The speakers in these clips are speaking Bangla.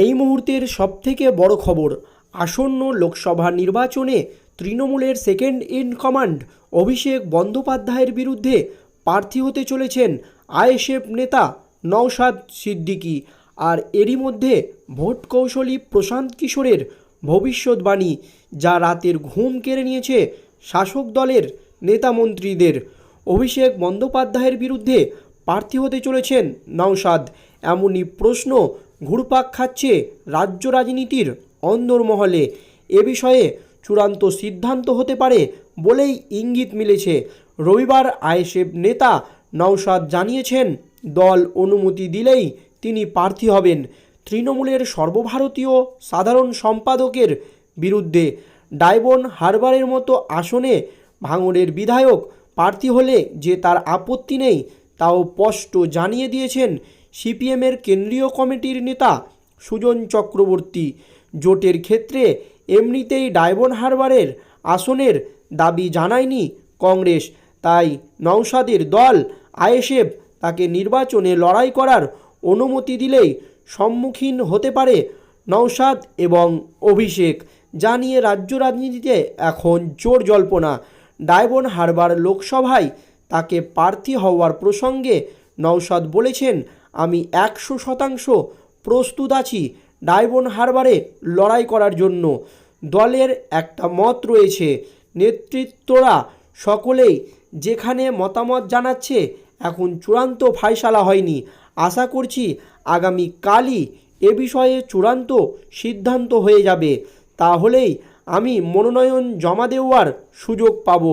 এই মুহূর্তের সবথেকে বড় খবর, আসন্ন লোকসভা নির্বাচনে তৃণমূলের সেকেন্ড ইন কমান্ড অভিষেক বন্দ্যোপাধ্যায়ের বিরুদ্ধে প্রার্থী হতে চলেছেন আইএসএফ নেতা নওশাদ সিদ্দিকী আর এরই মধ্যে ভোট কৌশলী প্রশান্ত কিশোরের ভবিষ্যৎবাণী, যা রাতের ঘুম কেড়ে নিয়েছে শাসক দলের নেতা মন্ত্রীদের। অভিষেক বন্দ্যোপাধ্যায়ের বিরুদ্ধে প্রার্থী হতে চলেছেন নওশাদ। এমনই প্রশ্ন ঘুরপাক খাচ্ছে রাজ্য রাজনীতির অন্দরমহলে এ বিষয়ে চূড়ান্ত সিদ্ধান্ত হতে পারে বলেই ইঙ্গিত মিলেছে। রবিবার আইএসএফ নেতা নওশাদ জানিয়েছেন, দল অনুমতি দিলেই তিনি প্রার্থী হবেন। তৃণমূলের সর্বভারতীয় সাধারণ সম্পাদকের বিরুদ্ধে ডায়বন হারবারের মতো আসনে ভাঙড়ের বিধায়ক প্রার্থী হলে যে তার আপত্তি নেই, তাও স্পষ্ট জানিয়ে দিয়েছেন সিপিএমের কেন্দ্রীয় কমিটির নেতা সুজন চক্রবর্তী। জোটের ক্ষেত্রে এমনিতেই ডায়বন হারবারের আসনের দাবি জানায়নি কংগ্রেস। তাই নওশাদের দল, আইএসএফ তাকে নির্বাচনে লড়াই করার অনুমতি দিলেই সম্মুখীন হতে পারে নওশাদ এবং অভিষেক, জানিয়ে রাজ্য রাজনীতিতে এখন জোর জল্পনা। ডায়বন হারবার লোকসভায় তাকে প্রার্থী হওয়ার প্রসঙ্গে নওশাদ বলেছেন আমি একশো শতাংশ প্রস্তুত আছি ডায়বন হারবারে লড়াই করার জন্য। দলের একটা মত রয়েছে। নেতৃত্বরা সকলেই যেখানে মতামত জানাচ্ছে, এখন চূড়ান্ত ফাইসালা হয়নি। আশা করছি আগামী কালই এ বিষয়ে চূড়ান্ত সিদ্ধান্ত হয়ে যাবে। তাহলেই আমি মনোনয়ন জমা দেওয়ার সুযোগ পাব।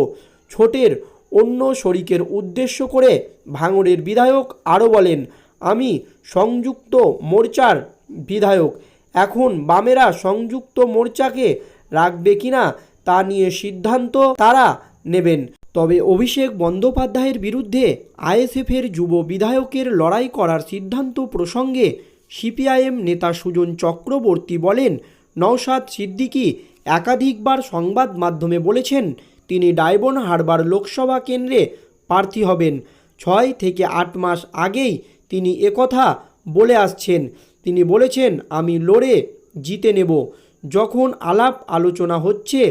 ছোটের অন্য শরিকের উদ্দেশ্য করে ভাঙড়ের বিধায়ক আরও বলেন আমি সংযুক্ত মোর্চার বিধায়ক। এখন বামেরা সংযুক্ত মোর্চাকে রাখবে কিনা তা নিয়ে সিদ্ধান্ত তারা নেবেন। তবে অভিষেক বন্দ্যোপাধ্যায়ের বিরুদ্ধে আইএসএফের যুব বিধায়কের লড়াই করার সিদ্ধান্ত প্রসঙ্গে সিপিআইএম নেতা সুজন চক্রবর্তী বলেন, নওশাদ সিদ্দিকী একাধিকবার সংবাদ মাধ্যমে বলেছেন, তিনি ডায়বন হারবার লোকসভা কেন্দ্রে প্রার্থী হবেন। ছয় থেকে আট মাস আগেই তিনি একথা বলে আসছেন। তিনি বলেছেন, আমি লড়ে জিতে নেব। যখন আলাপ আলোচনা হচ্ছে,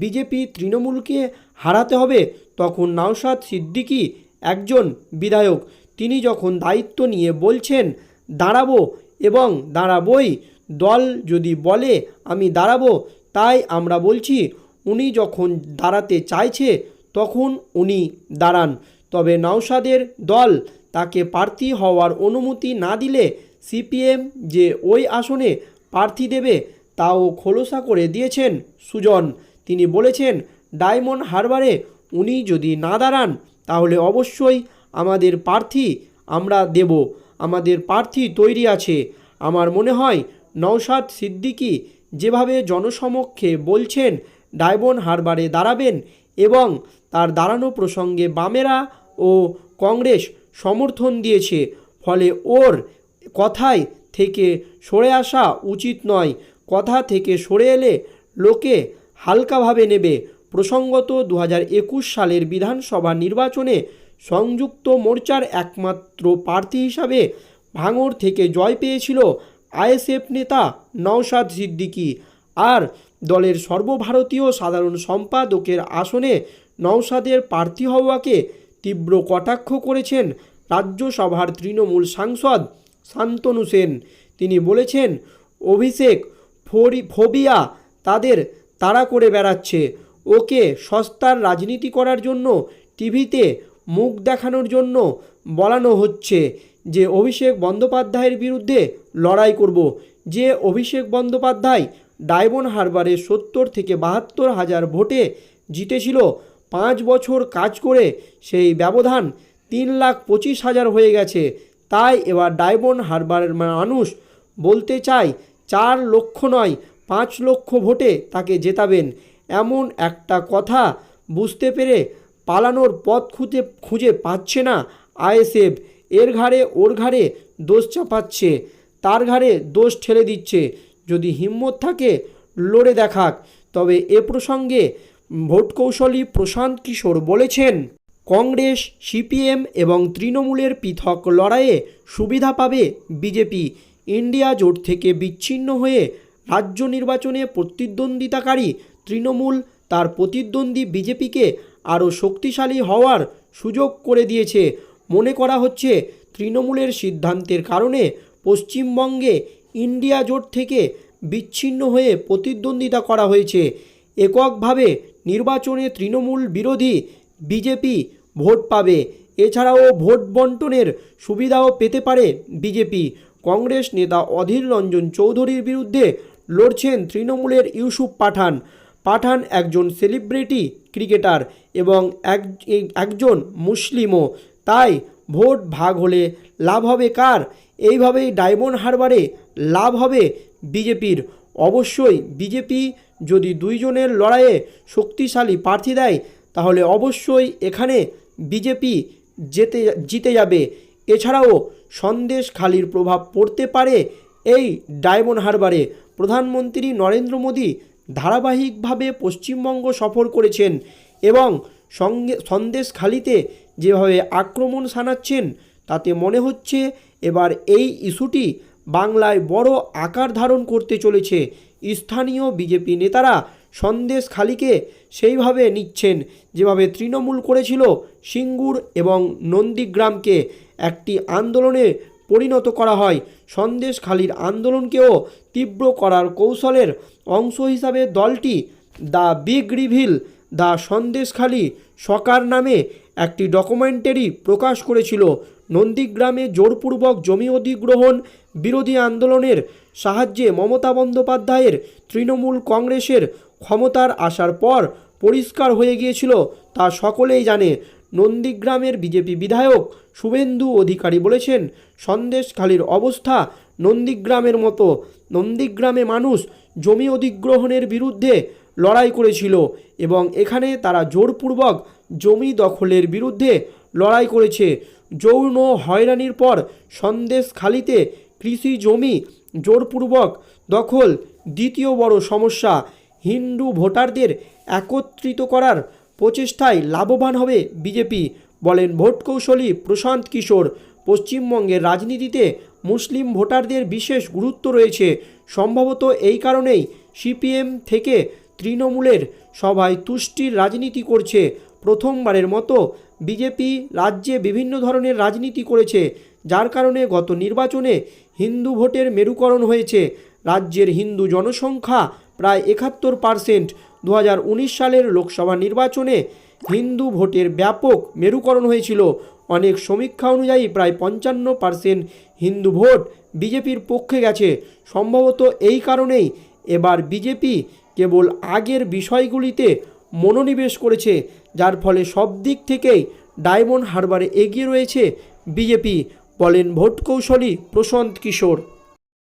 বিজেপি তৃণমূলকে হারাতে হবে, তখন নওশাদ সিদ্দিকী একজন বিধায়ক। তিনি যখন দায়িত্ব নিয়ে বলছেন, দাঁড়াবো এবং দাঁড়াবই, দল যদি বলে আমি দাঁড়াবো, তাই আমরা বলছি, উনি যখন দাঁড়াতে চাইছে, তখন উনি দাঁড়ান। তবে নওশাদের দল তাকে প্রার্থী হওয়ার অনুমতি না দিলে সিপিএম যে ওই আসনে প্রার্থী দেবে তাও খোলসা করে দিয়েছেন সুজন। তিনি বলেছেন, ডায়মন্ড হারবারে উনি যদি না দাঁড়ান, তাহলে অবশ্যই আমাদের প্রার্থী আমরা দেব। আমাদের প্রার্থী তৈরি আছে। আমার মনে হয় নওশাদ সিদ্দিকী যেভাবে জনসমক্ষে বলছেন ডায়বন হারবারে দাঁড়াবেন এবং তার দাঁড়ানো প্রসঙ্গে বামেরা ও কংগ্রেস সমর্থন দিয়েছে। ফলে ওর কথায় থেকে সরে আসা উচিত নয়। কথা থেকে সরে এলে লোকে হালকাভাবে নেবে। প্রসঙ্গত দু সালের বিধানসভা নির্বাচনে সংযুক্ত মোর্চার একমাত্র প্রার্থী হিসাবে ভাঙর থেকে জয় পেয়েছিল আইএসএফ নেতা নওশাদ সিদ্দিকী। আর দলের সর্বভারতীয় সাধারণ সম্পাদকের আসনে নওশাদের প্রার্থী হওয়াকে তীব্র কটাক্ষ করেছেন রাজ্যসভার তৃণমূল সাংসদ শান্তনু সেন। তিনি বলেছেন, অভিষেক ফোরি, ফোবিয়া তাদের তাড়া করে বেড়াচ্ছে। ওকে সস্তার রাজনীতি করার জন্য টিভিতে মুখ দেখানোর জন্য বলানো হচ্ছে যে অভিষেক বন্দ্যোপাধ্যায়ের বিরুদ্ধে লড়াই করব। যে অভিষেক বন্দ্যোপাধ্যায় ডায়মন হারবারে সত্তর থেকে বাহাত্তর হাজার ভোটে জিতেছিল পাঁচ বছর কাজ করে সেই ব্যবধান তিন লাখ পঁচিশ হাজার হয়ে গেছে। তাই এবার ডায়মন্ড হারবারের মানুষ বলতে চায়, চার লক্ষ নয়, পাঁচ লক্ষ ভোটে তাকে জেতাবেন। এমন একটা কথা বুঝতে পেরে পালানোর পথ খুঁজে খুঁজে পাচ্ছে না আইএসএফ। এর ঘাড়ে ওর ঘাড়ে দোষ চাপাচ্ছে, তার ঘাড়ে দোষ ঠেলে দিচ্ছে। যদি হিম্মত থাকে, লড়ে দেখাক। তবে এ প্রসঙ্গে ভোট কৌশলী প্রশান্ত কিশোর বলেছেন, কংগ্রেস, সিপিএম এবং তৃণমূলের পৃথক লড়াইয়ে সুবিধা পাবে বিজেপি। ইন্ডিয়া জোট থেকে বিচ্ছিন্ন হয়ে রাজ্য নির্বাচনে প্রতিদ্বন্দ্বিতাকারী তৃণমূল তার প্রতিদ্বন্দ্বী বিজেপিকে আরও শক্তিশালী হওয়ার সুযোগ করে দিয়েছে। মনে করা হচ্ছে, তৃণমূলের সিদ্ধান্তের কারণে পশ্চিমবঙ্গে ইন্ডিয়া জোট থেকে বিচ্ছিন্ন হয়ে প্রতিদ্বন্দ্বিতা করা হয়েছে। এককভাবে নির্বাচনে তৃণমূল বিরোধী বিজেপি ভোট পাবে। এছাড়াও ভোট বন্টনের সুবিধাও পেতে পারে বিজেপি। কংগ্রেস নেতা অধীর রঞ্জন চৌধুরীর বিরুদ্ধে লড়ছেন তৃণমূলের ইউসুফ পাঠান। পাঠান একজন সেলিব্রিটি ক্রিকেটার এবং এক, একজন মুসলিমও। তাই ভোট ভাগ হলে লাভ হবে কার? এইভাবেই ডায়মন্ড হারবারে লাভ হবে বিজেপির। অবশ্যই বিজেপি যদি দুইজনের লড়াইয়ে শক্তিশালী প্রার্থী দেয়, তাহলে অবশ্যই এখানে বিজেপি যেতে জিতে যাবে। এছাড়াও সন্দেশ খালির প্রভাব পড়তে পারে এই ডায়মন্ড হারবারে। প্রধানমন্ত্রী নরেন্দ্র মোদী ধারাবাহিকভাবে পশ্চিমবঙ্গ সফর করেছেন এবং সঙ্গে, সন্দেশখালিতে যেভাবে আক্রমণ শানাচ্ছেন তাতে মনে হচ্ছে এবার এই ইস্যুটি বাংলায় বড় আকার ধারণ করতে চলেছে। স্থানীয় বিজেপি নেতারা সন্দেশখালিকে সেইভাবে নিচ্ছেন যেভাবে তৃণমূল করেছিল সিঙ্গুর এবং নন্দীগ্রামকে। একটি আন্দোলনে পরিণত করা হয়। সন্দেশখালির আন্দোলনকেও তীব্র করার কৌশলের অংশ হিসাবে দলটি the big reveal, the Sandeshkhali সকার নামে একটি ডকুমেন্টারি প্রকাশ করেছিল। নন্দীগ্রামে জোরপূর্বক জমি অধিগ্রহণ, বিরোধী আন্দোলনের সাহায্যে মমতা বন্দ্যোপাধ্যায়ের তৃণমূল কংগ্রেসের ক্ষমতার আসার পর পরিষ্কার হয়ে গিয়েছিল তা সকলেই জানে। নন্দীগ্রামের বিজেপি বিধায়ক শুভেন্দু অধিকারী বলেছেন, সন্দেশখালির অবস্থা নন্দীগ্রামের মতো। নন্দীগ্রামে মানুষ জমি অধিগ্রহণের বিরুদ্ধে লড়াই করেছিল এবং এখানে তারা জোরপূর্বক জমি দখলের বিরুদ্ধে লড়াই করেছে। যৌন হয়রানির পর সন্দেশখালিতে কৃষি জমি জোরপূর্বক দখল। দ্বিতীয় বড় সমস্যা, হিন্দু ভোটারদের একত্রিত করার প্রচেষ্টায় লাভবান হবে বিজেপি, বলেন ভোট কৌশলী প্রশান্ত কিশোর। পশ্চিমবঙ্গের রাজনীতিতে মুসলিম ভোটারদের বিশেষ গুরুত্ব রয়েছে। সম্ভবত এই কারণেই সিপিএম থেকে তৃণমূলের সভায় তুষ্টির রাজনীতি করছে। প্রথমবারের মতো বিজেপি রাজ্যে বিভিন্ন ধরনের রাজনীতি করেছে, যার কারণে গত নির্বাচনে হিন্দু ভোটের মেরুকরণ হয়েছে। রাজ্যের হিন্দু জনসংখ্যা প্রায় একাত্তর পার্সেন্ট। দু সালের লোকসভা নির্বাচনে হিন্দু ভোটের ব্যাপক মেরুকরণ হয়েছিল। অনেক সমীক্ষা অনুযায়ী প্রায় পঞ্চান্ন পার্সেন্ট হিন্দু ভোট বিজেপির পক্ষে গেছে। সম্ভবত এই কারণেই এবার বিজেপি কেবল আগের বিষয়গুলিতে মনোনিবেশ করেছে, যার ফলে সব দিক থেকেই ডায়মন্ড হারবারে এগিয়ে রয়েছে বিজেপি। বলেন ভোট কৌশলী প্রশান্ত কিশোর।